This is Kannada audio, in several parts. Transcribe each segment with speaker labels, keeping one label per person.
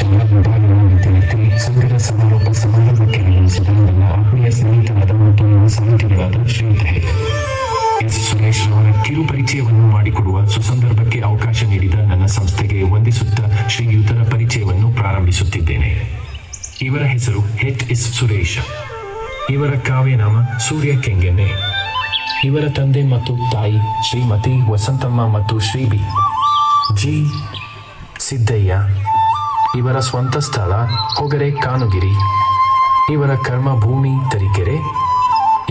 Speaker 1: ಶಾಲಾ ವಿಭಾಗದ ವಿದ್ಯಾರ್ಥಿ ಸಂಘದ ಸಮಾರೋಪ ಸಮಾರಂಭಕ್ಕೆ ಆಗಮಿಸಿದ ನನ್ನ ಆತ್ಮೀಯ ಸ್ನೇಹಿತರಾದ ಮತ್ತು ಯುವ ಸಾಹಿತಿಗಳಾದ ಶ್ರೀಧರೆ ಎಸ್ ಸುರೇಶ್ ಅವರ ಕಿರು ಪರಿಚಯವನ್ನು ಮಾಡಿಕೊಡುವ ಸುಸಂದರ್ಭಕ್ಕೆ ಅವಕಾಶ ನೀಡಿದ ನನ್ನ ಸಂಸ್ಥೆಗೆ ವಂದಿಸುತ್ತಾ ಶ್ರೀಯುತರ ಪರಿಚಯವನ್ನು ಪ್ರಾರಂಭಿಸುತ್ತಿದ್ದೇನೆ ಇವರ ಹೆಸರು ಹೆಚ್ ಎಸ್ ಸುರೇಶ್. ಇವರ ಕಾವ್ಯನಾಮ ಸೂರ್ಯ ಕೆಂಗೆನೆ. ಇವರ ತಂದೆ ಮತ್ತು ತಾಯಿ ಶ್ರೀಮತಿ ವಸಂತಮ್ಮ ಮತ್ತು ಶ್ರೀ ಬಿ ಜಿ. ಸಿದ್ದಯ್ಯ. ಇವರ ಸ್ವಂತ ಸ್ಥಳ ಹೊಗರೆ ಕಾನುಗಿರಿ. ಇವರ ಕರ್ಮ ಭೂಮಿ ತರೀಕೆರೆ.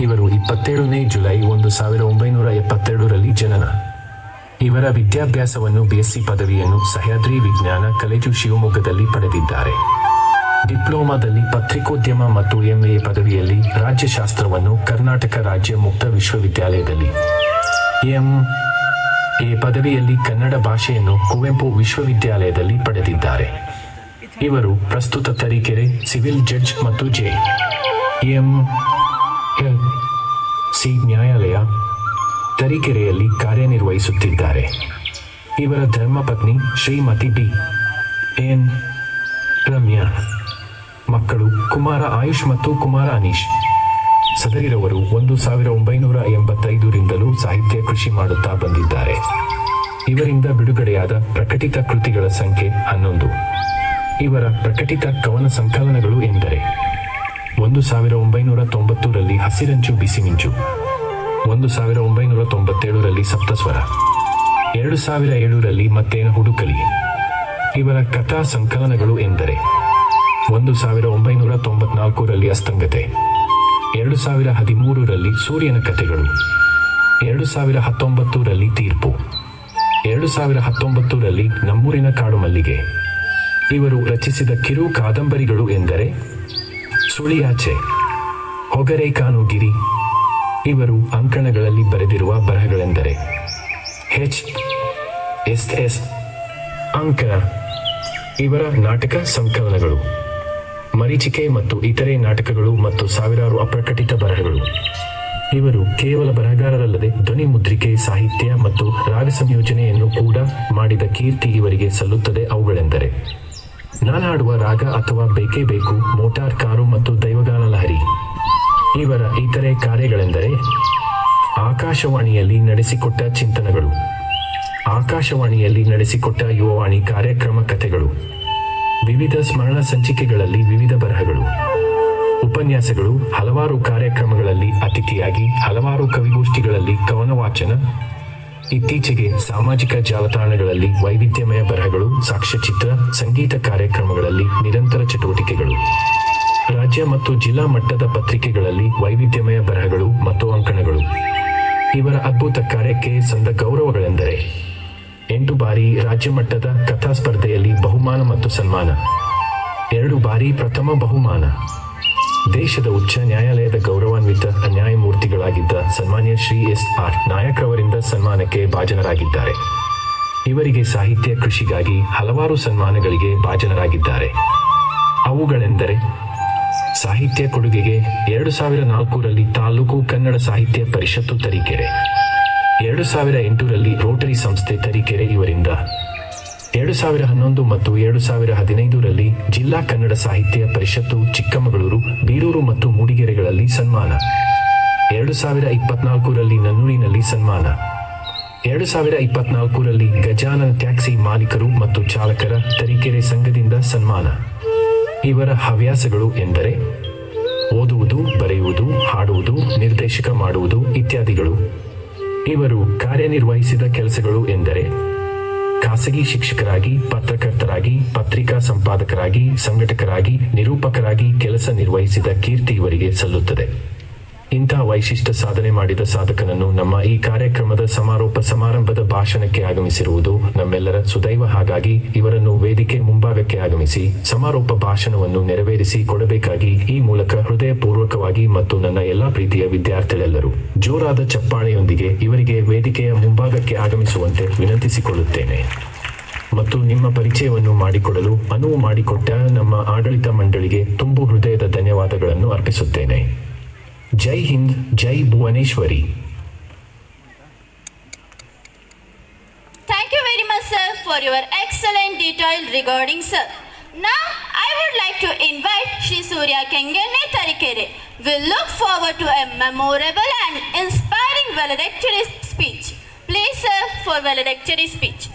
Speaker 1: ಇವರು ಇಪ್ಪತ್ತೇಳನೇ ಜುಲೈ ಒಂದು ಸಾವಿರ ಒಂಬೈನೂರ ಎಪ್ಪತ್ತೆರಡರಲ್ಲಿ ಜನನ. ಇವರ ವಿದ್ಯಾಭ್ಯಾಸವನ್ನು ಬಿಎಸ್ಸಿ ಪದವಿಯನ್ನು ಸಹ್ಯಾದ್ರಿ ವಿಜ್ಞಾನ ಕಾಲೇಜು ಶಿವಮೊಗ್ಗದಲ್ಲಿ ಪಡೆದಿದ್ದಾರೆ. ಡಿಪ್ಲೊಮಾದಲ್ಲಿ ಪತ್ರಿಕೋದ್ಯಮ ಮತ್ತು ಎಂಎ ಪದವಿಯಲ್ಲಿ ರಾಜ್ಯಶಾಸ್ತ್ರವನ್ನು ಕರ್ನಾಟಕ ರಾಜ್ಯ ಮುಕ್ತ ವಿಶ್ವವಿದ್ಯಾಲಯದಲ್ಲಿ. ಎಂ. ಎ ಪದವಿಯಲ್ಲಿ ಕನ್ನಡ ಭಾಷೆಯನ್ನು ಕುವೆಂಪು ವಿಶ್ವವಿದ್ಯಾಲಯದಲ್ಲಿ ಪಡೆದಿದ್ದಾರೆ. ಇವರು ಪ್ರಸ್ತುತ ತರೀಕೆರೆ ಸಿವಿಲ್ ಜಡ್ಜ್ ಮತ್ತು ಜೆ. ಎಂ. ಸಿ ನ್ಯಾಯಾಲಯ ತರೀಕೆರೆಯಲ್ಲಿ ಕಾರ್ಯನಿರ್ವಹಿಸುತ್ತಿದ್ದಾರೆ. ಇವರ ಧರ್ಮಪತ್ನಿ ಶ್ರೀಮತಿ ಬಿ. ಎನ್. ರಮ್ಯಾ. ಮಕ್ಕಳು ಕುಮಾರ ಆಯುಷ್ ಮತ್ತು ಕುಮಾರ ಅನೀಶ್. ಸದರಿರವರು ಒಂದು ಸಾವಿರ ಒಂಬೈನೂರ ಎಂಬತ್ತೈದರಿಂದಲೂ ಸಾಹಿತ್ಯ ಕೃಷಿ ಮಾಡುತ್ತಾ ಬಂದಿದ್ದಾರೆ. ಇವರಿಂದ ಬಿಡುಗಡೆಯಾದ ಪ್ರಕಟಿತ ಕೃತಿಗಳ ಸಂಖ್ಯೆ ಹನ್ನೊಂದು. ಇವರ ಪ್ರಕಟಿತ ಕವನ ಸಂಕಲನಗಳು ಎಂದರೆ ಒಂದು ಸಾವಿರ ಒಂಬೈನೂರ ತೊಂಬತ್ತರಲ್ಲಿ ಹಸಿರಂಚು ಬಿಸಿಮಿಂಚು ಒಂದು ಸಾವಿರ ಒಂಬೈನೂರ ತೊಂಬತ್ತೇಳರಲ್ಲಿ ಸಪ್ತಸ್ವರ, ಎರಡು ಸಾವಿರ ಏಳರಲ್ಲಿ ಮತ್ತೇನು ಹುಡುಕಲಿ. ಇವರ ಕಥಾ ಸಂಕಲನಗಳು ಎಂದರೆ ಒಂದು ಸಾವಿರ ಒಂಬೈನೂರ ತೊಂಬತ್ನಾಲ್ಕರಲ್ಲಿ ಅಸ್ತಂಗತೆ, ಎರಡು ಸಾವಿರ ಹದಿಮೂರರಲ್ಲಿ ಸೂರ್ಯನ ಕಥೆಗಳು, ಎರಡು ಸಾವಿರ ಹತ್ತೊಂಬತ್ತರಲ್ಲಿ ತೀರ್ಪು, ಎರಡು ಸಾವಿರ ಹತ್ತೊಂಬತ್ತರಲ್ಲಿ ನಮ್ಮೂರಿನ ಕಾಡು ಮಲ್ಲಿಗೆ ಇವರು ರಚಿಸಿದ ಕಿರು ಕಾದಂಬರಿಗಳು ಎಂದರೆ ಸುಳಿಯಾಚೆ, ಹೊಗರೆ ಕಾನುಗಿರಿ, ಇವರು ಅಂಕಣಗಳಲ್ಲಿ ಬರೆದಿರುವ ಬರಹಗಳೆಂದರೆ ಹೆಚ್, ಎಸ್ ಎಸ್ ಅಂಕಣ ಇವರ ನಾಟಕ ಸಂಕಲನಗಳು, ಮರೀಚಿಕೆ ಮತ್ತು ಇತರೆ ನಾಟಕಗಳು ಮತ್ತು ಸಾವಿರಾರು ಅಪ್ರಕಟಿತ ಬರಹಗಳು. ಇವರು ಕೇವಲ ಬರಹಗಾರರಲ್ಲದೆ ಧ್ವನಿ ಮುದ್ರಿಕೆ, ಸಾಹಿತ್ಯ ಮತ್ತು ರಾಗ ಸಂಯೋಜನೆಯನ್ನು ಕೂಡ ಮಾಡಿದ ಕೀರ್ತಿ ಇವರಿಗೆ ಸಲ್ಲುತ್ತದೆ ಅವುಗಳೆಂದರೆ ನಾನಾಡುವ ರಾಗ ಅಥವಾ ಬೇಕೇ ಬೇಕು, ಮೋಟಾರ್, ಕಾರು ಮತ್ತು ದೈವಗಾನ ಲಹರಿ ಇವರ ಇತರೆ ಕಾರ್ಯಗಳೆಂದರೆ ಆಕಾಶವಾಣಿಯಲ್ಲಿ ನಡೆಸಿಕೊಟ್ಟ ಚಿಂತನಗಳು, ಆಕಾಶವಾಣಿಯಲ್ಲಿ ನಡೆಸಿಕೊಟ್ಟ ಯುವವಾಣಿ ಕಾರ್ಯಕ್ರಮ ಕಥೆಗಳು, ವಿವಿಧ ಸ್ಮರಣ ಸಂಚಿಕೆಗಳಲ್ಲಿ ವಿವಿಧ ಬರಹಗಳು, ಉಪನ್ಯಾಸಗಳು, ಹಲವಾರು ಕಾರ್ಯಕ್ರಮಗಳಲ್ಲಿ ಅತಿಥಿಯಾಗಿ, ಹಲವಾರು ಕವಿಗೋಷ್ಠಿಗಳಲ್ಲಿ ಕವನ ವಾಚನ ಇತ್ತೀಚೆಗೆ ಸಾಮಾಜಿಕ ಜಾಲತಾಣಗಳಲ್ಲಿ ವೈವಿಧ್ಯಮಯ ಬರಹಗಳು, ಸಾಕ್ಷ್ಯಚಿತ್ರ, ಸಂಗೀತ ಕಾರ್ಯಕ್ರಮಗಳಲ್ಲಿ ನಿರಂತರ ಚಟುವಟಿಕೆಗಳು. ರಾಜ್ಯ ಮತ್ತು ಜಿಲ್ಲಾ ಮಟ್ಟದ ಪತ್ರಿಕೆಗಳಲ್ಲಿ ವೈವಿಧ್ಯಮಯ ಬರಹಗಳು ಮತ್ತು ಅಂಕಣಗಳು. ಇವರ ಅದ್ಭುತ ಕಾರ್ಯಕ್ಕೆ ಸಂದ ಗೌರವಗಳೆಂದರೆ, ಎಂಟು ಬಾರಿ ರಾಜ್ಯ ಮಟ್ಟದ ಕಥಾ ಸ್ಪರ್ಧೆಯಲ್ಲಿ ಬಹುಮಾನ ಮತ್ತು ಸನ್ಮಾನ. ಎರಡು ಬಾರಿ ಪ್ರಥಮ ಬಹುಮಾನ. ದೇಶದ ಉಚ್ಚ ನ್ಯಾಯಾಲಯದ ಗೌರವಾನ್ವಿತ ನ್ಯಾಯಮೂರ್ತಿಗಳಾಗಿದ್ದ ಸನ್ಮಾನ್ಯ ಶ್ರೀ ಎಸ್ ಆರ್ ನಾಯಕ್ ಅವರಿಂದ ಸನ್ಮಾನಕ್ಕೆ ಭಾಜನರಾಗಿದ್ದಾರೆ. ಇವರಿಗೆ ಸಾಹಿತ್ಯ ಕೃಷಿಗಾಗಿ ಹಲವಾರು ಸನ್ಮಾನಗಳಿಗೆ ಭಾಜನರಾಗಿದ್ದಾರೆ. ಅವುಗಳೆಂದರೆ ಸಾಹಿತ್ಯ ಕೊಡುಗೆಗೆ ಎರಡು ಸಾವಿರ ನಾಲ್ಕರಲ್ಲಿ ತಾಲೂಕು ಕನ್ನಡ ಸಾಹಿತ್ಯ ಪರಿಷತ್ತು ತರೀಕೆರೆ, ಎರಡು ಸಾವಿರ ಎಂಟರಲ್ಲಿ ರೋಟರಿ ಸಂಸ್ಥೆ ತರೀಕೆರೆ ಇವರಿಂದ ಎರಡು ಸಾವಿರ ಹನ್ನೊಂದು ಮತ್ತು ಎರಡು ಸಾವಿರ ಹದಿನೈದರಲ್ಲಿ ಜಿಲ್ಲಾ ಕನ್ನಡ ಸಾಹಿತ್ಯ ಪರಿಷತ್ತು ಚಿಕ್ಕಮಗಳೂರು, ಬೀರೂರು ಮತ್ತು ಮೂಡಿಗೆರೆಗಳಲ್ಲಿ ಸನ್ಮಾನ. ಎರಡು ಸಾವಿರ ಇಪ್ಪತ್ನಾಲ್ಕರಲ್ಲಿ ನನ್ನೂರಿನಲ್ಲಿ ಸನ್ಮಾನ. ಎರಡು ಸಾವಿರ ಇಪ್ಪತ್ನಾಲ್ಕರಲ್ಲಿ ಗಜಾನನ್ ಟ್ಯಾಕ್ಸಿ ಮಾಲೀಕರು ಮತ್ತು ಚಾಲಕರ ತರೀಕೆರೆ ಸಂಘದಿಂದ ಸನ್ಮಾನ. ಇವರ ಹವ್ಯಾಸಗಳು ಎಂದರೆ ಓದುವುದು, ಬರೆಯುವುದು, ಹಾಡುವುದು, ನಿರ್ದೇಶಕ ಮಾಡುವುದು ಇತ್ಯಾದಿಗಳು. ಇವರು ಕಾರ್ಯನಿರ್ವಹಿಸಿದ ಕೆಲಸಗಳು ಎಂದರೆ ಖಾಸಗಿ ಶಿಕ್ಷಕರಾಗಿ ಪತ್ರಕರ್ತರಾಗಿ ಪತ್ರಿಕಾ ಸಂಪಾದಕರಾಗಿ ಸಂಘಟಕರಾಗಿ ನಿರೂಪಕರಾಗಿ ಕೆಲಸ ನಿರ್ವಹಿಸಿದ ಕೀರ್ತಿ ಇವರಿಗೆ ಸಲ್ಲುತ್ತದೆ. ಇಂಥ ವೈಶಿಷ್ಟ್ಯ ಸಾಧನೆ ಮಾಡಿದ ಸಾಧಕನನ್ನು ನಮ್ಮ ಈ ಕಾರ್ಯಕ್ರಮದ ಸಮಾರೋಪ ಸಮಾರಂಭದ ಭಾಷಣಕ್ಕೆ ಆಗಮಿಸಿರುವುದು ನಮ್ಮೆಲ್ಲರ ಸುದೈವ ಹಾಗಾಗಿ ಇವರನ್ನು ವೇದಿಕೆ ಮುಂಭಾಗಕ್ಕೆ ಆಗಮಿಸಿ ಸಮಾರೋಪ ಭಾಷಣವನ್ನು ನೆರವೇರಿಸಿ ಕೊಡಬೇಕಾಗಿ ಈ ಮೂಲಕ ಹೃದಯಪೂರ್ವಕವಾಗಿ ಮತ್ತು ನನ್ನ ಎಲ್ಲಾ ಪ್ರೀತಿಯ ವಿದ್ಯಾರ್ಥಿಗಳೆಲ್ಲರೂ ಜೋರಾದ ಚಪ್ಪಾಳೆಯೊಂದಿಗೆ ಇವರಿಗೆ ವೇದಿಕೆಯ ಮುಂಭಾಗಕ್ಕೆ ಆಗಮಿಸುವಂತೆ ವಿನಂತಿಸಿಕೊಳ್ಳುತ್ತೇನೆ. ಮತ್ತು ನಿಮ್ಮ ಪರಿಚಯವನ್ನು ಮಾಡಿಕೊಡಲು ಅನುವು ಮಾಡಿಕೊಟ್ಟ ನಮ್ಮ ಆಡಳಿತ ಮಂಡಳಿಗೆ ತುಂಬು ಹೃದಯದ ಧನ್ಯವಾದಗಳನ್ನು ಅರ್ಪಿಸುತ್ತೇನೆ. जय हिंद जय Bhuvaneshwari
Speaker 2: Thank you very much, sir, for your excellent detail regarding, sir. Now, I would like to invite Shri Surya Kengene Tarikere. We look forward to a memorable and inspiring valedictory speech. Please, sir, for valedictory speech.